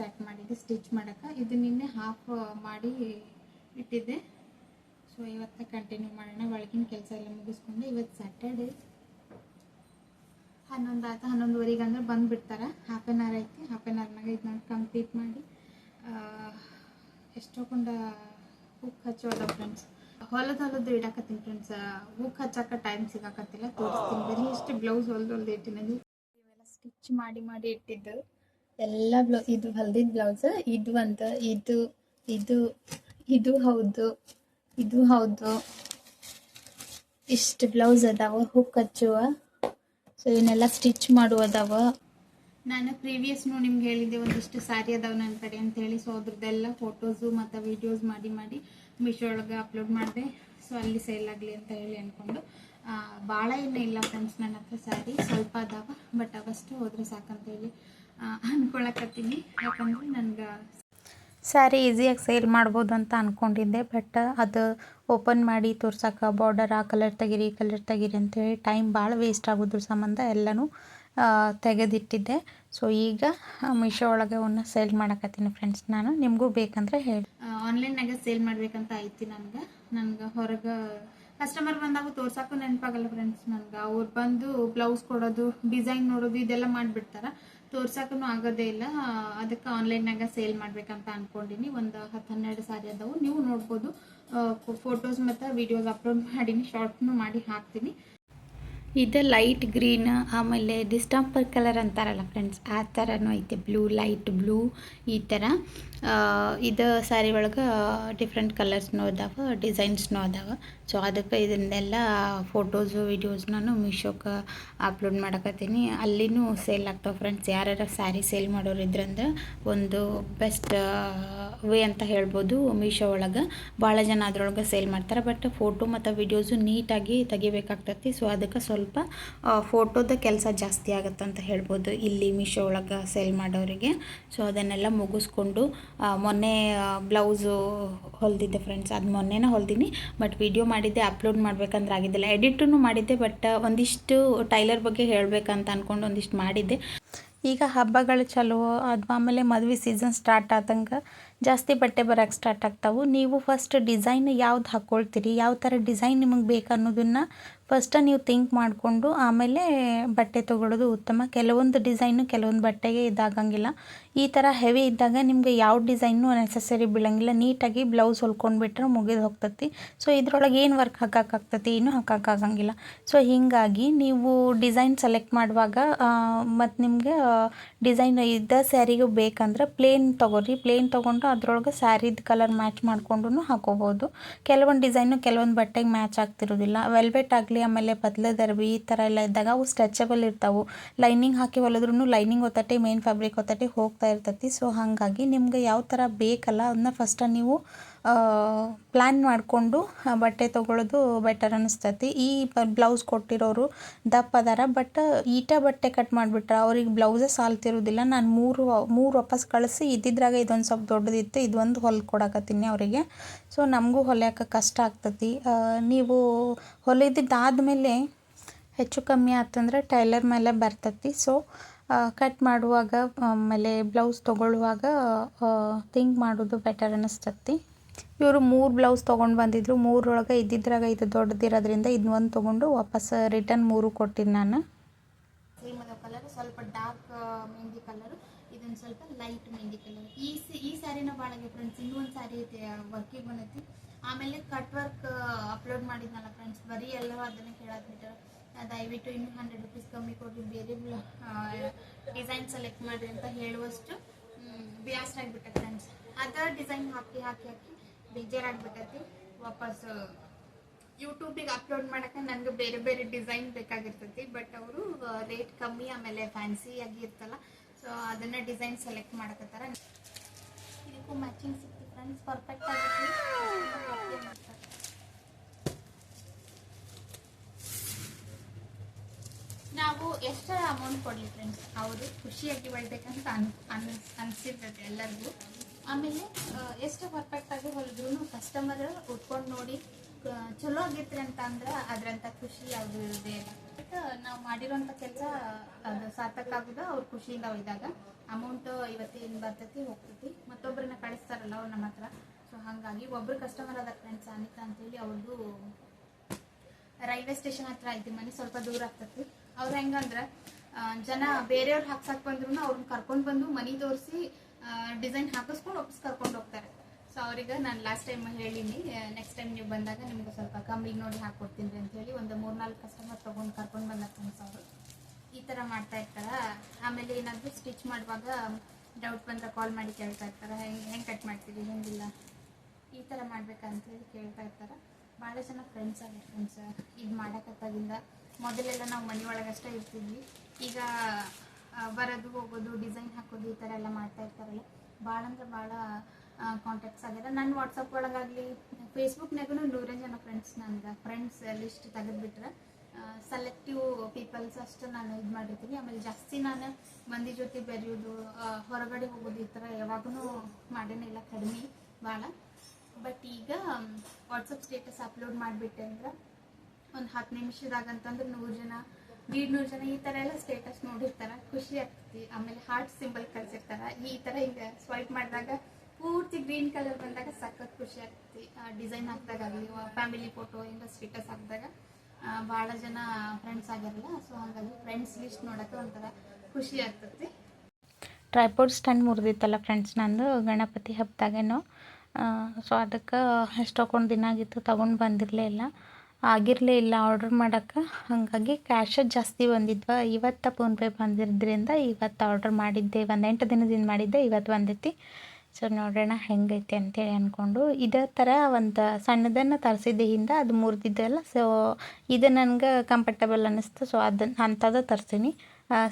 Start ಮಾಡಿದ್ದೆ stitch ಮಾಡೋಕೆ ಇದು ನಿನ್ನೆ ಹಾಫ್ ಮಾಡಿ ಇಟ್ಟಿದ್ದೆ. ಸೊ ಇವತ್ತು ಕಂಟಿನ್ಯೂ ಮಾಡೋಣ. ಒಳಗಿನ ಕೆಲಸ ಎಲ್ಲ ಮುಗಿಸ್ಕೊಂಡು ಇವತ್ತು ಸ್ಯಾಟರ್ಡೆ ಹನ್ನೊಂದು ಆಯ್ತು, ಹನ್ನೊಂದುವರೆಗೆ ಅಂದ್ರೆ ಬಂದುಬಿಡ್ತಾರೆ. ಹಾಫ್ ಆನ್ ಅವರ್ ಐತಿ ಹಾಫ್ ಆನ್ ಅವರ್ನಾಗ ಇದು ನಾನು ಕಂಪ್ಲೀಟ್ ಮಾಡಿ ಎಷ್ಟೋ ಕೊಂಡ ಹುಕ್ ಹಚ್ಚೋದ ಫ್ರೆಂಡ್ಸ್ ಹೊಲದ ಹೊಲದ್ದು ಇಡಾಕತ್ತೀನಿ ಫ್ರೆಂಡ್ಸ್ ಹುಕ್ ಹಚ್ಚಾಕ ಟೈಮ್ ಸಿಗಾಕತ್ತಿಲ್ಲ, ತೋರಿಸ್ತೀನಿ. ಬರೀ ಇಷ್ಟು ಬ್ಲೌಸ್ ಹೊಲ್ದು ಹೊಲ್ದು ಇಟ್ಟಿನಲ್ಲಿ ಇವೆಲ್ಲ ಸ್ಟಿಚ್ ಮಾಡಿ ಮಾಡಿ ಇಟ್ಟಿದ್ದು. ಎಲ್ಲ ಬ್ಲೌ, ಇದು ಹೊಲ್ದಿದ್ದ ಬ್ಲೌಸ್, ಇದು ಅಂತ, ಇದು ಇದು ಇದು ಹೌದು ಇದು ಹೌದು. ಇಷ್ಟು ಬ್ಲೌಸ್ ಅದಾವ, ಹುಕ್ ಹಚ್ಚುವ. ಸೊ ಇವನ್ನೆಲ್ಲ ಸ್ಟಿಚ್ ಅದಾವ ನಾನು ಪ್ರೀವಿಯಸ್ನು ನಿಮ್ಗೆ ಹೇಳಿದ್ದೆ, ಒಂದಿಷ್ಟು ಸ್ಯಾರಿ ಅದಾವ ನನ್ನ ಕಡೆ ಅಂತ ಹೇಳಿ ಸೊ ಅದ್ರದ್ದೆಲ್ಲ ಫೋಟೋಸು ಮತ್ತು ವೀಡಿಯೋಸ್ ಮಾಡಿ ಮಾಡಿ ಮೀಶೋ ಒಳಗೆ ಅಪ್ಲೋಡ್ ಮಾಡಿದೆ. ಸೊ ಅಲ್ಲಿ ಸೇಲ್ ಆಗಲಿ ಅಂತ ಹೇಳಿ ಅಂದ್ಕೊಂಡು ಭಾಳ ಏನೂ ಇಲ್ಲ ಫ್ರೆಂಡ್ಸ್ ನನ್ನ ಹತ್ರ ಸ್ಯಾರಿ ಸ್ವಲ್ಪ ಅದಾವ ಬಟ್ ಅವಷ್ಟು ಹೋದ್ರೆ ಸಾಕಂತ ಹೇಳಿ. ಅಂದ್ಕೊಳಕತ್ತೀನಿ ಯಾಕಂದ್ರೆ ನನ್ಗೆ ಸ್ಯಾರಿ ಈಸಿಯಾಗಿ ಸೇಲ್ ಮಾಡ್ಬೋದು ಅಂತ ಅಂದ್ಕೊಂಡಿದ್ದೆ ಬಟ್ ಅದು ಓಪನ್ ಮಾಡಿ ತೋರ್ಸಕ್ಕೆ ಬಾರ್ಡರ್ ಆ ಕಲರ್ ತೆಗೀರಿ ಈ ಕಲರ್ ತೆಗೀರಿ ಅಂತೇಳಿ ಟೈಮ್ ಭಾಳ ವೇಸ್ಟ್ ಆಗೋದ್ರ ಸಂಬಂಧ ಎಲ್ಲನೂ ತೆಗೆದಿಟ್ಟಿದ್ದೆ. ಸೊ ಈಗ ಮೀಶೋ ಒಳಗೆ ಅವನ್ನ ಸೇಲ್ ಮಾಡಕತ್ತೀನಿ ಫ್ರೆಂಡ್ಸ್ ನಾನು ನಿಮಗೂ ಬೇಕಂದ್ರೆ ಹೇಳಿ. ಆನ್ಲೈನ್ನಾಗ ಸೇಲ್ ಮಾಡಬೇಕಂತ ಐತಿ ನನಗೆ. ನನಗೆ ಹೊರಗೆ ಕಸ್ಟಮರ್ ಬಂದಾಗ ತೋರ್ಸಕ್ಕೂ ನೆನಪಾಗಲ್ಲ ಫ್ರೆಂಡ್ಸ್ ನನಗೆ. ಅವ್ರು ಬಂದು ಬ್ಲೌಸ್ ಕೊಡೋದು ಡಿಸೈನ್ ನೋಡೋದು ಇದೆಲ್ಲ ಮಾಡಿಬಿಡ್ತಾರೆ. ತೋರ್ಸಕ್ಕೂ ಆಗೋದೇ ಇಲ್ಲ. ಅದಕ್ಕೆ ಆನ್ಲೈನ್ನಾಗ ಸೇಲ್ ಮಾಡ್ಬೇಕಂತ ಅನ್ಕೊಂಡಿನಿ. ಒಂದು ಹತ್ತು ಹನ್ನೆರಡು ಸಾರಿ ಅದಾವು. ನೀವು ನೋಡ್ಬೋದು. ಫೋಟೋಸ್ ಮತ್ತು ವಿಡಿಯೋಸ್ ಅಪ್ಲೋಡ್ ಮಾಡೀನಿ. ಶಾರ್ಟ್ನು ಮಾಡಿ ಹಾಕ್ತೀನಿ. ಇದು ಲೈಟ್ ಗ್ರೀನ್ ಆಮೇಲೆ ಡಿಸ್ಟಂಪರ್ ಕಲರ್ ಅಂತಾರಲ್ಲ ಫ್ರೆಂಡ್ಸ್ ಆ ಥರನೂ ಐತೆ. ಬ್ಲೂ ಲೈಟ್ ಬ್ಲೂ ಈ ಥರ ಇದು ಸ್ಯಾರಿ ಒಳಗೆ ಡಿಫ್ರೆಂಟ್ ಕಲರ್ಸ್ನೂ ಅದಾವ ಡಿಸೈನ್ಸ್ನೂ ಅದಾವ. ಸೊ ಅದಕ್ಕೆ ಇದನ್ನೆಲ್ಲ ಫೋಟೋಸು ವೀಡಿಯೋಸ್ ನಾನು ಮೀಶೋಕ್ಕೆ ಅಪ್ಲೋಡ್ ಮಾಡಕತ್ತೀನಿ. ಅಲ್ಲಿನೂ ಸೇಲ್ ಆಗ್ತಾವೆ ಫ್ರೆಂಡ್ಸ್ ಯಾರ್ಯಾರ ಸ್ಯಾರಿ ಸೇಲ್ ಮಾಡೋರು ಇದ್ರಂದ್ರೆ ಒಂದು ಬೆಸ್ಟ್ ವೇ ಅಂತ ಹೇಳ್ಬೋದು ಮೀಶೋ ಒಳಗೆ. ಭಾಳ ಜನ ಅದರೊಳಗೆ ಸೇಲ್ ಮಾಡ್ತಾರೆ. ಬಟ್ ಫೋಟೋ ಮತ್ತು ವಿಡಿಯೋಸು ನೀಟಾಗಿ ತೆಗಿಬೇಕಾಗ್ತತಿ. ಸೊ ಅದಕ್ಕೆ ಸ್ವಲ್ಪ ಫೋಟೋದ ಕೆಲಸ ಜಾಸ್ತಿ ಆಗುತ್ತೆ ಅಂತ ಹೇಳ್ಬೋದು ಇಲ್ಲಿ ಮೀಶೋ ಒಳಗೆ ಸೇಲ್ ಮಾಡೋರಿಗೆ. ಸೊ ಅದನ್ನೆಲ್ಲ ಮುಗಿಸ್ಕೊಂಡು ಮೊನ್ನೆ ಬ್ಲೌಸು ಹೊಲ್ದಿದ್ದೆ ಫ್ರೆಂಡ್ಸ್ ಅದು ಮೊನ್ನೆನೇ ಹೊಲ್ದಿನಿ. ಬಟ್ ವಿಡಿಯೋ ಮಾಡಿದ್ದೆ ಅಪ್ಲೋಡ್ ಮಾಡ್ಬೇಕಂದ್ರೆ ಆಗಿದ್ದಿಲ್ಲ. ಎಡಿಟೂ ಮಾಡಿದ್ದೆ ಬಟ್ ಒಂದಿಷ್ಟು ಟೈಲರ್ ಬಗ್ಗೆ ಹೇಳಬೇಕಂತ ಅಂದ್ಕೊಂಡು ಒಂದಿಷ್ಟು ಮಾಡಿದ್ದೆ. ಈಗ ಹಬ್ಬಗಳು ಚಲೋ, ಅದು ಆಮೇಲೆ ಮದುವೆ ಸೀಸನ್ ಸ್ಟಾರ್ಟ್ ಆದಂಗೆ ಜಾಸ್ತಿ ಬಟ್ಟೆ ಬರೋಕ್ಕೆ ಸ್ಟಾರ್ಟ್ ಆಗ್ತಾವೆ. ನೀವು ಫಸ್ಟ್ ಡಿಸೈನ್ ಯಾವ್ದು ಹಾಕ್ಕೊಳ್ತೀರಿ ಯಾವ ಥರ ಡಿಸೈನ್ ನಿಮಗೆ ಬೇಕು ಅನ್ನೋದನ್ನು ಫಸ್ಟ ನೀವು ಥಿಂಕ್ ಮಾಡಿಕೊಂಡು ಆಮೇಲೆ ಬಟ್ಟೆ ತೊಗೊಳ್ಳೋದು ಉತ್ತಮ. ಕೆಲವೊಂದು ಡಿಸೈನು ಕೆಲವೊಂದು ಬಟ್ಟೆಗೆ ಇದಾಗಂಗಿಲ್ಲ. ಈ ಥರ ಹೆವಿ ಇದ್ದಾಗ ನಿಮಗೆ ಯಾವ ಡಿಸೈನು ನೆಸಸರಿ ಬೀಳಂಗಿಲ್ಲ. ನೀಟಾಗಿ ಬ್ಲೌಸ್ ಹೊಲ್ಕೊಂಡ್ಬಿಟ್ರೆ ಮುಗಿದು ಹೋಗ್ತತಿ. ಸೊ ಇದ್ರೊಳಗೆ ಏನು ವರ್ಕ್ ಹಾಕೋಕ್ಕಾಗ್ತತಿ ಏನು ಹಾಕೋಕ್ಕಾಗಂಗಿಲ್ಲ ಸೊ ಹೀಗಾಗಿ ನೀವು ಡಿಸೈನ್ ಸೆಲೆಕ್ಟ್ ಮಾಡುವಾಗ ಮತ್ತು ನಿಮಗೆ ಡಿಸೈನ್ ಇದ್ದ ಸ್ಯಾರಿಗೂ ಬೇಕಂದ್ರೆ ಪ್ಲೇನ್ ತೊಗೊರಿ ಪ್ಲೇನ್ ತೊಗೊಂಡು ಅದ್ರೊಳಗೆ ಸ್ಯಾರಿದ ಕಲರ್ ಮ್ಯಾಚ್ ಮಾಡ್ಕೊಂಡು ಹಾಕೋಬೋದು. ಕೆಲವೊಂದು ಡಿಸೈನು ಕೆಲವೊಂದು ಬಟ್ಟೆಗೆ ಮ್ಯಾಚ್ ಆಗ್ತಿರೋದಿಲ್ಲ. ವೆಲ್ವೆಟ್ ಆಗಲಿ, ಆಮೇಲೆ ಪತ್ಲೆ ದರ್ಬಿ ಈ ಥರ ಎಲ್ಲ ಇದ್ದಾಗ ಅವು ಸ್ಟ್ರೆಚಬಲ್ ಇರ್ತಾವೆ. ಲೈನಿಂಗ್ ಹಾಕಿ ಹೊಲಿದ್ರೂ ಲೈನಿಂಗ್ ಒತ್ತಟ್ಟೆ, ಮೇನ್ ಫ್ಯಾಬ್ರಿಕ್ ಒತ್ತಟ್ಟೆ ಹೋಗ್ತಾ ಇರ್ತೈತಿ. ಸೊ, ಹಾಗಾಗಿ ನಿಮ್ಗೆ ಯಾವ ಥರ ಬೇಕಲ್ಲ ಅದನ್ನ ಫಸ್ಟ ನೀವು ಪ್ಲ್ಯಾನ್ ಮಾಡಿಕೊಂಡು ಬಟ್ಟೆ ತೊಗೊಳ್ಳೋದು ಬೆಟರ್ ಅನಿಸ್ತತಿ. ಈ ಬ್ಲೌಸ್ ಕೊಟ್ಟಿರೋರು ದಪ್ಪ ಅದಾರ ಬಟ್ ಈಟ ಬಟ್ಟೆ ಕಟ್ ಮಾಡಿಬಿಟ್ರೆ ಅವ್ರಿಗೆ ಬ್ಲೌಸೇ ಸಾಲ್ತಿರೋದಿಲ್ಲ. ನಾನು ಮೂರು ಮೂರು ವಾಪಸ್ ಕಳಿಸಿ, ಇದ್ದಿದ್ರಾಗ ಇದೊಂದು ಸ್ವಲ್ಪ ದೊಡ್ಡದಿತ್ತು, ಇದೊಂದು ಹೊಲ್ದು ಕೊಡಕತ್ತೀನಿ ಅವರಿಗೆ. ಸೊ ನಮಗೂ ಹೊಲಿಯೋಕೆ ಕಷ್ಟ ಆಗ್ತತಿ. ನೀವು ನೀವು ಹೊಲಿದಿದ್ದಾದಮೇಲೆ ಹೆಚ್ಚು ಕಮ್ಮಿ ಆತಂದ್ರೆ ಟೈಲರ್ ಮೇಲೆ ಬರ್ತತಿ. ಸೊ ಕಟ್ ಮಾಡುವಾಗ ಆಮೇಲೆ ಬ್ಲೌಸ್ ತೊಗೊಳ್ಳುವಾಗ ಥಿಂಕ್ ಮಾಡೋದು ಬೆಟರ್ ಅನ್ನಿಸ್ತತಿ ಇವರು ಮೂರು ಬ್ಲೌಸ್ ತೊಗೊಂಡು ಬಂದಿದ್ರು. ಮೂರೊಳಗೆ ಇದ್ದಿದ್ರಾಗ ಇದು ದೊಡ್ಡದಿರೋದ್ರಿಂದ ಇದು ಒಂದು ತೊಗೊಂಡು ವಾಪಸ್ ರಿಟರ್ನ್ ಮೂರು ಕೊಟ್ಟಿನಿ ನಾನು. ಕಲರ್ ಸ್ವಲ್ಪ ಡಾರ್ಕ್ ಮೆಹಂದಿ ಕಲರ್ ಇದೊಂದು ಸ್ವಲ್ಪ ಲೈಟ್ ಮೆಹಂದಿ ಕಲರ್ ಈ ಈ ಸ್ಯಾರಿನ ಭಾಳ ಫ್ರೆಂಡ್ಸ್ ಇನ್ನೊಂದು ಸ್ಯಾರಿ ಐತೆ ವರ್ಕಿಗೆ ಬಂದೈತಿ. ಆಮೇಲೆ ಕಟ್ ವರ್ಕ್ ಅಪ್ಲೋಡ್ ಮಾಡಿದ್ನಲ್ಲ ಫ್ರೆಂಡ್ಸ್ ಬರೀ ಎಲ್ಲ ಅದನ್ನೇ ಕೇಳಾಕ್ಬಿಟ್ಟು ದಯವಿಟ್ಟು ಇನ್ನೂ ಹಂಡ್ರೆಡ್ ರುಪೀಸ್ ಕಮ್ಮಿ ಕೊಡ್ರಿ, ಬೇರೆ ಡಿಸೈನ್ ಸೆಲೆಕ್ಟ್ ಮಾಡಿರಿ ಅಂತ ಹೇಳುವಷ್ಟು ಬ್ಯಾಸ್ಟ್ ಆಗಿಬಿಟ್ಟೆ ಫ್ರೆಂಡ್ಸ್ ಅದರ ಡಿಸೈನ್ ಹಾಕಿ ಹಾಕಿ ಹಾಕಿ. ಬೇಜಾರಾಗ್ಬಿಟ್ಟೈತಿ. ವಾಪಸ್ ಯೂಟ್ಯೂಬಿಗೆ ಅಪ್ಲೋಡ್ ಮಾಡೋಕೆ ನನಗೆ ಬೇರೆ ಬೇರೆ ಡಿಸೈನ್ ಬೇಕಾಗಿರ್ತೈತಿ ಬಟ್ ಅವರು ರೇಟ್ ಕಮ್ಮಿ, ಆಮೇಲೆ ಫ್ಯಾನ್ಸಿ ಆಗಿ ಇರ್ತಲ್ಲ ಸೊ ಅದನ್ನ ಡಿಸೈನ್ ಸೆಲೆಕ್ಟ್ ಮಾಡಕತ್ತಾರ. ಇದಕ್ಕೂ ಮ್ಯಾಚಿಂಗ್ ಸಿಕ್ತಿ ಫ್ರೆಂಡ್ಸ್ ಪರ್ಫೆಕ್ಟ್ ಆಗೈತಿ ನಾವು ಎಷ್ಟರ ಅಮೌಂಟ್ ಕೊಡಲಿ ಫ್ರೆಂಡ್ಸ್ ಅವರು ಖುಷಿಯಾಗಿ ಒಳ್ಬೇಕಂತ ಅನ್ ಎಲ್ಲರಿಗೂ. ಆಮೇಲೆ ಎಷ್ಟು ಪರ್ಫೆಕ್ಟ್ ಆಗಿ ಹೊಲಿದ್ರು ಕಸ್ಟಮರ್ ಉಟ್ಕೊಂಡು ನೋಡಿ ಚಲೋ ಆಗಿತ್ರಿ ಅಂತ ಅಂದ್ರೆ ಅದ್ರಂತ ಖುಷಿ ಯಾವುದು ಇರದೆ ಬಟ್ ನಾವು ಮಾಡಿರೋಂಥ ಕೆಲಸ, ಅದು ಸಾರ್ಥಕ ಆಗುದ ಅವ್ರ ಖುಷಿಯಿಂದ ಒಯ್ದಾಗ. ಅಮೌಂಟ್ ಇವತ್ತಿನ ಬರ್ತೈತಿ, ಹೋಗ್ತೈತಿ. ಮತ್ತೊಬ್ಬರನ್ನ ಕಳಿಸ್ತಾರಲ್ಲ ಅವ್ರು ನಮ್ಮ ಹತ್ರ. ಸೊ ಹಾಗಾಗಿ ಒಬ್ರು ಕಸ್ಟಮರ್ ಅದ ಫ್ರೆಂಡ್ಸ್ ಅನಿತಾ ಅಂತೇಳಿ ಅವ್ರದ್ದು ರೈಲ್ವೆ ಸ್ಟೇಷನ್ ಹತ್ರ ಐತಿ ಮನೆ, ಸ್ವಲ್ಪ ದೂರ ಆಗ್ತೈತಿ. ಅವ್ರು ಹೆಂಗಂದ್ರೆ ಜನ ಬೇರೆಯವ್ರು ಹಾಕ್ಸಕ್ ಬಂದ್ರು ಅವ್ರನ್ನ ಕರ್ಕೊಂಡು ಬಂದು ಮನಿ ತೋರಿಸಿ ಡಿಸೈನ್ ಹಾಕಿಸ್ಕೊಂಡು ವಾಪಸ್ ಕರ್ಕೊಂಡು ಹೋಗ್ತಾರೆ. ಸೊ ಅವ್ರಿಗೆ ನಾನು ಲಾಸ್ಟ್ ಟೈಮ್ ಹೇಳಿನಿ ನೆಕ್ಸ್ಟ್ ಟೈಮ್ ನೀವು ಬಂದಾಗ ನಿಮ್ಗೆ ಸ್ವಲ್ಪ ಕಮ್ಮಿಗೆ ನೋಡಿ ಹಾಕ್ಕೊಡ್ತೀನಿ ಅಂತ ಹೇಳಿ ಒಂದು ಮೂರ್ನಾಲ್ಕು ಕಸ್ಟಮರ್ ತೊಗೊಂಡು ಕರ್ಕೊಂಡು ಬಂದ ಫ್ರೆಂಡ್ಸ್ ಅವರು. ಈ ಥರ ಮಾಡ್ತಾ ಇರ್ತಾರ? ಆಮೇಲೆ ಏನಾದರೂ ಸ್ಟಿಚ್ ಮಾಡುವಾಗ ಡೌಟ್ ಬಂದರೆ ಕಾಲ್ ಮಾಡಿ ಕೇಳ್ತಾ ಇರ್ತಾರೆ? ಹೆಂಗೆ ಹೆಂಗೆ ಕಟ್ ಮಾಡ್ತೀವಿ ಹೆಂಗಿಲ್ಲ? ಈ ಥರ ಮಾಡ್ಬೇಕಂತ ಹೇಳಿ ಕೇಳ್ತಾ ಇರ್ತಾರೆ? ಭಾಳ ಜನ ಫ್ರೆಂಡ್ಸ್ ಆಗಿ ಫ್ರೆಂಡ್ಸ್ ಇದು ಮಾಡೋಕತ್ತಾಗಿಂದ ಮೊದಲೆಲ್ಲ ನಾವು ಮನೆ ಒಳಗಷ್ಟೇ ಇರ್ತಿದ್ವಿ. ಈಗ ಬರೋದು ಹೋಗೋದು ಡಿಸೈನ್ ಹಾಕೋದು ಈ ಥರ ಎಲ್ಲ ಮಾಡ್ತಾ ಇರ್ತಾರಲ್ಲ ಭಾಳ ಅಂದ್ರೆ ಭಾಳ ಕಾಂಟ್ಯಾಕ್ಟ್ಸ್ ಆಗ್ಯದ ನನ್ನ ವಾಟ್ಸಪ್ ಒಳಗಾಗಲಿ ಫೇಸ್ಬುಕ್ನಾಗೂ ನೂರೇ ಜನ ಫ್ರೆಂಡ್ಸ್ ನನಗೆ ಫ್ರೆಂಡ್ಸ್ ಲಿಸ್ಟ್ ತೆಗೆದುಬಿಟ್ರೆ ಸೆಲೆಕ್ಟಿವ್ ಪೀಪಲ್ಸ್ ಅಷ್ಟು ನಾನು ಇದು ಮಾಡಿರ್ತೀನಿ. ಆಮೇಲೆ ಜಾಸ್ತಿ ನಾನು ಮಂದಿ ಜೊತೆ ಬೆರೆಯೋದು ಹೊರಗಡೆ ಹೋಗೋದು ಈ ಥರ ಯಾವಾಗೂ ಮಾಡೇನಿಲ್ಲ ಕಡಿಮೆ ಭಾಳ. ಬಟ್ ಈಗ ವಾಟ್ಸಪ್ ಸ್ಟೇಟಸ್ ಅಪ್ಲೋಡ್ ಮಾಡಿಬಿಟ್ಟೆ ಅಂದ್ರೆ, ಒಂದು ಹತ್ತು ನಿಮಿಷದಾಗ ಅಂತಂದ್ರೆ ನೂರು ಜನ ದೀಡ್ ನೂರು ಜನ ಈ ಥರ ಎಲ್ಲ ಸ್ಟೇಟಸ್ ನೋಡಿರ್ತಾರ, ಖುಷಿ ಆಗ್ತೈತಿ. ಆಮೇಲೆ ಹಾರ್ಟ್ ಸಿಂಬಲ್ ಕಳ್ಸಿರ್ತಾರ. ಈ ಥರ ಹಿಂಗೆ ಸ್ವೈಪ್ ಮಾಡಿದಾಗ ಪೂರ್ತಿ ಗ್ರೀನ್ ಕಲರ್ ಬಂದಾಗ ಸಖತ್ ಖುಷಿ ಆಗ್ತೈತಿ. ಡಿಸೈನ್ ಹಾಕ್ದಾಗ ಆಗಲಿ ಫ್ಯಾಮಿಲಿ ಫೋಟೋ ಇಂದ ಸ್ಟೇಟಸ್ ಹಾಕಿದಾಗ ಭಾಳ ಜನ ಫ್ರೆಂಡ್ಸ್ ಆಗಿರಲ್ಲ ಸೊ ಹಾಗಾಗಿ ಫ್ರೆಂಡ್ಸ್ ಲಿಸ್ಟ್ ನೋಡೋಕೆ ಒಂಥರ ಖುಷಿ ಆಗ್ತೈತಿ. ಟ್ರೈಪೋಡ್ ಸ್ಟ್ಯಾಂಡ್ ಮುರಿದಿತ್ತಲ್ಲ ಫ್ರೆಂಡ್ಸ್ ನಂದು, ಗಣಪತಿ ಹಬ್ಬದಾಗೇನೋ ಸೊ ಅದಕ್ಕೆ ಎಷ್ಟೊಕ್ಕೊಂಡು ದಿನ ಆಗಿತ್ತು, ತೊಗೊಂಡು ಬಂದಿರಲೇ ಇಲ್ಲ. ಆಗಿರಲೇ ಇಲ್ಲ ಆರ್ಡ್ರ್ ಮಾಡೋಕ್ಕೆ. ಹಾಗಾಗಿ ಕ್ಯಾಶ ಜಾಸ್ತಿ ಬಂದಿದ್ವ. ಇವತ್ತು ಫೋನ್ಪೇ ಬಂದಿರೋದ್ರಿಂದ ಇವತ್ತು ಆರ್ಡ್ರ್ ಮಾಡಿದ್ದೆ. ಒಂದು ಎಂಟು ದಿನದಿಂದ ಮಾಡಿದ್ದೆ. ಇವತ್ತು ಬಂದೈತಿ. ಸೊ ನೋಡೋಣ ಹೆಂಗೈತೆ ಅಂತೇಳಿ ಅಂದ್ಕೊಂಡು ಇದೇ ಥರ ಒಂದು ಸಣ್ಣದನ್ನು ತರಿಸಿದ್ದೆ ಹಿಂದೆ, ಅದು ಮುರಿದಿದ್ದೆಲ್ಲ ಸೊ ಇದು ನನಗೆ ಕಂಫರ್ಟಬಲ್ ಅನ್ನಿಸ್ತು. ಸೊ ಅದನ್ನು ಅಂಥದ್ದು ತರ್ತೀನಿ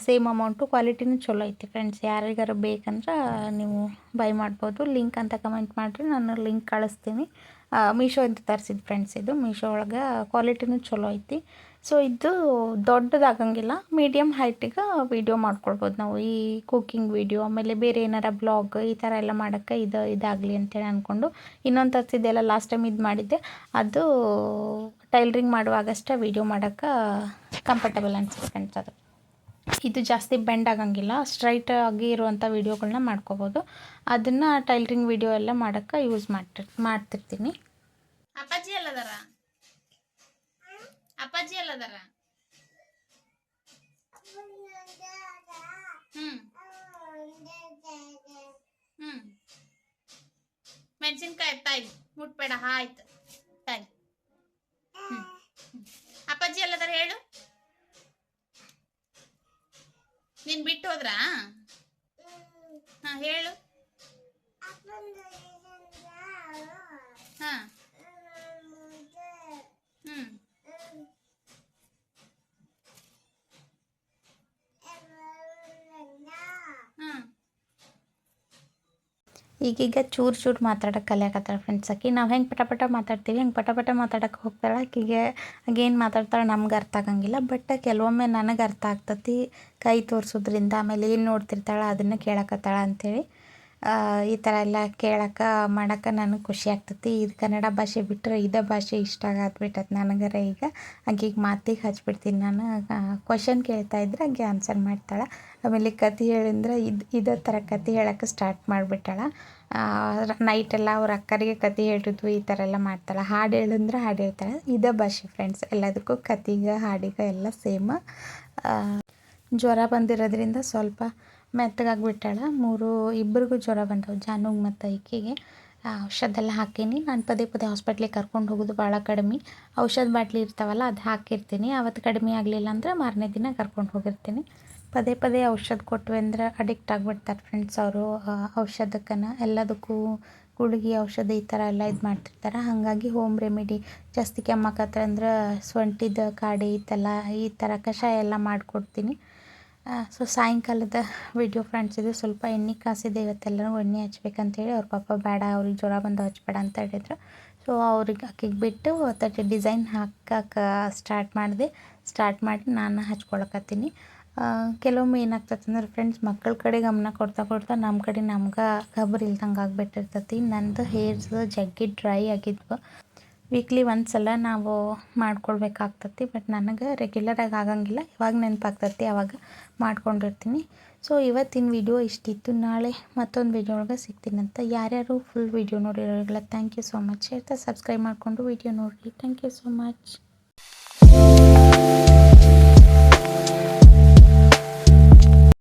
ಸೇಮ್ ಅಮೌಂಟು ಕ್ವಾಲಿಟಿನೂ ಚಲೋ ಐತಿ ಫ್ರೆಂಡ್ಸ್ ಯಾರಿಗಾರು ಬೇಕಂದ್ರೆ ನೀವು ಬೈ ಮಾಡ್ಬೋದು. ಲಿಂಕ್ ಅಂತ ಕಮೆಂಟ್ ಮಾಡಿರಿ. ನಾನು ಲಿಂಕ್ ಕಳಿಸ್ತೀನಿ. ಮೀಶೋ ಅಂತ ತರಿಸಿದ್ದು ಫ್ರೆಂಡ್ಸ್ ಇದು. ಮೀಶೋ ಒಳಗೆ ಕ್ವಾಲಿಟಿನೂ ಚಲೋ ಐತಿ. ಸೊ ಇದು ದೊಡ್ಡದಾಗಂಗಿಲ್ಲ. ಮೀಡಿಯಮ್ ಹೈಟಿಗೆ ವೀಡಿಯೋ ಮಾಡ್ಕೊಳ್ಬೋದು ನಾವು. ಈ ಕುಕ್ಕಿಂಗ್ ವೀಡಿಯೋ ಆಮೇಲೆ ಬೇರೆ ಏನಾರ ಬ್ಲಾಗ್ ಈ ಥರ ಎಲ್ಲ ಮಾಡೋಕ್ಕೆ ಇದು, ಇದಾಗಲಿ ಅಂತೇಳಿ ಅಂದ್ಕೊಂಡು ಇನ್ನೊಂದು ತರಿಸಿದ್ದೆಲ್ಲ ಲಾಸ್ಟ್ ಟೈಮ್ ಇದು ಮಾಡಿದ್ದೆ. ಅದು ಟೈಲ್ರಿಂಗ್ ಮಾಡುವಾಗಷ್ಟೇ ವೀಡಿಯೋ ಮಾಡೋಕ್ಕೆ ಕಂಫರ್ಟಬಲ್ ಅನ್ಸುತ್ತೆ ಫ್ರೆಂಡ್ಸ್ ಅದು. ಇದು ಜಾಸ್ತಿ ಬೆಂಡ್ ಆಗಂಗಿಲ್ಲ ಸ್ಟ್ರೈಟ್ ಆಗಿ ಇರುವಂಥ ವೀಡಿಯೋಗಳನ್ನ ಮಾಡ್ಕೋಬೋದು. ಅದನ್ನು ಟೈಲ್ರಿಂಗ್ ವಿಡಿಯೋ ಎಲ್ಲ ಮಾಡೋಕ್ಕೆ ಯೂಸ್ ಮಾಡ್ತಿರ್ ಮಾಡ್ತಿರ್ತೀನಿ. ಅಪ್ಪಾಜಿ ಎಲ್ಲದಾರ? ಅಪ್ಪಾಜಿ ಹ್ಮ್. ಮೆಣಸಿನ್ಕಾಯಿ ತಾಯಿ ಮುಟ್ಬೇಡ, ಆಯ್ತು. ತಾಯಿ. ಅಪ್ಪಾಜಿ ಎಲ್ಲದಾರ ಹೇಳು? ನೀನ್ ಬಿಟ್ಟು ಹೋದ್ರಾ? ಹಾ ಹೇಳು. ಹಾ. ಹ್ಮ್ ಹ್ಮ್. ಈಗೀಗ ಚೂರು ಚೂರು ಮಾತಾಡೋಕೆ ಕಲಿಯಾಕತ್ತಾಳೆ ಫ್ರೆಂಡ್ಸ್ ಆಕಿ. ನಾವು ಹೆಂಗೆ ಪಟ ಮಾತಾಡ್ತೀವಿ, ಹೆಂಗೆ ಪಟ ಪಟ ಮಾತಾಡೋಕೆ ಹೋಗ್ತಾಳೆ ಆಕಿಗೆ ಆಗೇನು ಮಾತಾಡ್ತಾಳೆ ನಮ್ಗೆ ಅರ್ಥ ಆಗಂಗಿಲ್ಲ. ಬಟ್ ಕೆಲವೊಮ್ಮೆ ನನಗೆ ಅರ್ಥ ಆಗ್ತತಿ. ಕೈ ತೋರಿಸೋದ್ರಿಂದ ಆಮೇಲೆ ಏನು ನೋಡ್ತಿರ್ತಾಳೆ ಅದನ್ನು ಕೇಳಕತ್ತಾಳ ಅಂಥೇಳಿ ಈ ಥರ ಎಲ್ಲ ಕೇಳಕ್ಕೆ ಮಾಡಕ್ಕೆ ನನಗೆ ಖುಷಿ ಆಗ್ತೈತಿ. ಇದು ಕನ್ನಡ ಭಾಷೆ ಬಿಟ್ಟರೆ ಇದೇ ಭಾಷೆ ಇಷ್ಟ ಆಗತ್ಬಿಟ್ಟೈತೆ ನನಗರ ಈಗ. ಆಕಿಗೆ ಮಾತಿಗೆ ಹಚ್ಬಿಡ್ತೀನಿ ನಾನು. ಕ್ವಶನ್ ಕೇಳ್ತಾ ಇದ್ರೆ ಆಕೆ ಆನ್ಸರ್ ಮಾಡ್ತಾಳೆ. ಆಮೇಲೆ ಕತೆ ಹೇಳಿದ್ರೆ ಇದು, ಇದೇ ಥರ ಕತೆ ಹೇಳಕ್ಕೆ ಸ್ಟಾರ್ಟ್ ಮಾಡಿಬಿಟ್ಟಾಳ. ನೈಟೆಲ್ಲ ಅವ್ರ ಅಕ್ಕರಿಗೆ ಕತೆ ಹೇಳಿದ್ವು, ಈ ಥರ ಎಲ್ಲ ಮಾಡ್ತಾಳೆ. ಹಾಡು ಹೇಳಂದ್ರೆ ಹಾಡು ಹೇಳ್ತಾಳೆ. ಇದೇ ಭಾಷೆ ಫ್ರೆಂಡ್ಸ್ ಎಲ್ಲದಕ್ಕೂ ಕತೆಗೆ ಹಾಡಿಗೆ ಎಲ್ಲ ಸೇಮ್ ಜ್ವರ ಬಂದಿರೋದ್ರಿಂದ ಸ್ವಲ್ಪ ಮೆತ್ತಗಾಗ್ಬಿಟ್ಟಾಳ. ಮೂರು ಇಬ್ಬರಿಗೂ ಜ್ವರ ಬಂದವು. ಜಾನುಗೆ ಮತ್ತು ಈಕೆಗೆ ಆ, ಔಷಧ ಎಲ್ಲ ಹಾಕೀನಿ. ನಾನು ಪದೇ ಪದೇ ಹಾಸ್ಪಿಟ್ಲಿಗೆ ಕರ್ಕೊಂಡು ಹೋಗೋದು ಭಾಳ ಕಡಿಮೆ. ಔಷಧ ಬಾಟ್ಲಿ ಇರ್ತಾವಲ್ಲ ಅದು ಹಾಕಿರ್ತೀನಿ. ಅವತ್ತು ಕಡಿಮೆ ಆಗಲಿಲ್ಲ ಅಂದರೆ ಮಾರನೇ ದಿನ ಕರ್ಕೊಂಡು ಹೋಗಿರ್ತೀನಿ. ಪದೇ ಪದೇ ಔಷಧ ಕೊಟ್ವಿ ಅಂದ್ರೆ ಅಡಿಕ್ಟ್ ಆಗಿಬಿಡ್ತಾರೆ ಫ್ರೆಂಡ್ಸ್ ಅವರು. ಔಷಧಕ್ಕನ ಎಲ್ಲದಕ್ಕೂ ಗುಳಿಗೆ ಔಷಧ ಈ ಥರ ಎಲ್ಲ ಇದು ಮಾಡ್ತಿರ್ತಾರೆ. ಹಾಗಾಗಿ ಹೋಮ್ ರೆಮಿಡಿ ಜಾಸ್ತಿ ಕೆಮ್ಮಕತ್ತಂದ್ರೆ ಸೊಂಟಿದ ಕಾಡೆ ಇತ್ತಲ್ಲ ಈ ಥರ ಕಷಾಯ ಎಲ್ಲ ಮಾಡಿಕೊಡ್ತೀನಿ. ಸೊ ಸಾಯಂಕಾಲದ ವಿಡಿಯೋ ಫ್ರೆಂಡ್ಸ್ ಇದು ಸ್ವಲ್ಪ ಎಣ್ಣೆ ಕಾಸಿದೆ ಇವತ್ತೆಲ್ಲರೂ ಎಣ್ಣೆ ಹಚ್ಬೇಕಂತೇಳಿ. ಅವ್ರ ಪಾಪ ಬೇಡ, ಅವ್ರಿಗೆ ಜ್ವರ ಬಂದು ಹಚ್ಬೇಡ ಅಂತ ಹೇಳಿದ್ರು. ಸೊ ಅವ್ರಿಗೆ ಅಕ್ಕಿಗೆ ಬಿಟ್ಟು ತಟ್ಟೆ ಡಿಸೈನ್ ಹಾಕಕ್ಕೆ ಸ್ಟಾರ್ಟ್ ಮಾಡಿದೆ. ಸ್ಟಾರ್ಟ್ ಮಾಡಿ ನಾನು ಹಚ್ಕೊಳಕತ್ತೀನಿ. ಕೆಲವೊಮ್ಮೆ ಏನಾಗ್ತದಂದ್ರೆ ಫ್ರೆಂಡ್ಸ್ ಮಕ್ಕಳ ಕಡೆ ಗಮನ ಕೊಡ್ತಾ ಕೊಡ್ತಾ ನಮ್ಮ ಕಡೆ ನಮ್ಗೆ ಖಬರ್ ಇಲ್ದಂಗೆ ಆಗ್ಬಿಟ್ಟಿರ್ತೈತಿ. ನಂದು ಹೇರ್ಸ್ ಜಗ್ಗಿ ಡ್ರೈ ಆಗಿದ್ವು. ವೀಕ್ಲಿ ಒಂದ್ಸಲ ನಾವು ಮಾಡ್ಕೊಳ್ಬೇಕಾಗ್ತತಿ ಬಟ್ ನನಗೆ ರೆಗ್ಯುಲರಾಗಿ ಆಗಂಗಿಲ್ಲ. ಯಾವಾಗ ನೆನಪಾಗ್ತತಿ ಆವಾಗ ಮಾಡ್ಕೊಂಡಿರ್ತೀನಿ. ಸೊ ಇವತ್ತಿನ ವಿಡಿಯೋ ಇಷ್ಟಿತ್ತು. ನಾಳೆ ಮತ್ತೊಂದು ವಿಡಿಯೋ ಒಳಗೆ ಸಿಗ್ತೀನಂತ ಯಾರ್ಯಾರು ಫುಲ್ ವಿಡಿಯೋ ನೋಡಿರೋರಿಗೆಲ್ಲ ಥ್ಯಾಂಕ್ ಯು ಸೊ ಮಚ್ ಹೇಳ್ತಾ ಸಬ್ಸ್ಕ್ರೈಬ್ ಮಾಡಿಕೊಂಡು ವಿಡಿಯೋ ನೋಡಿರಿ. Thank you so much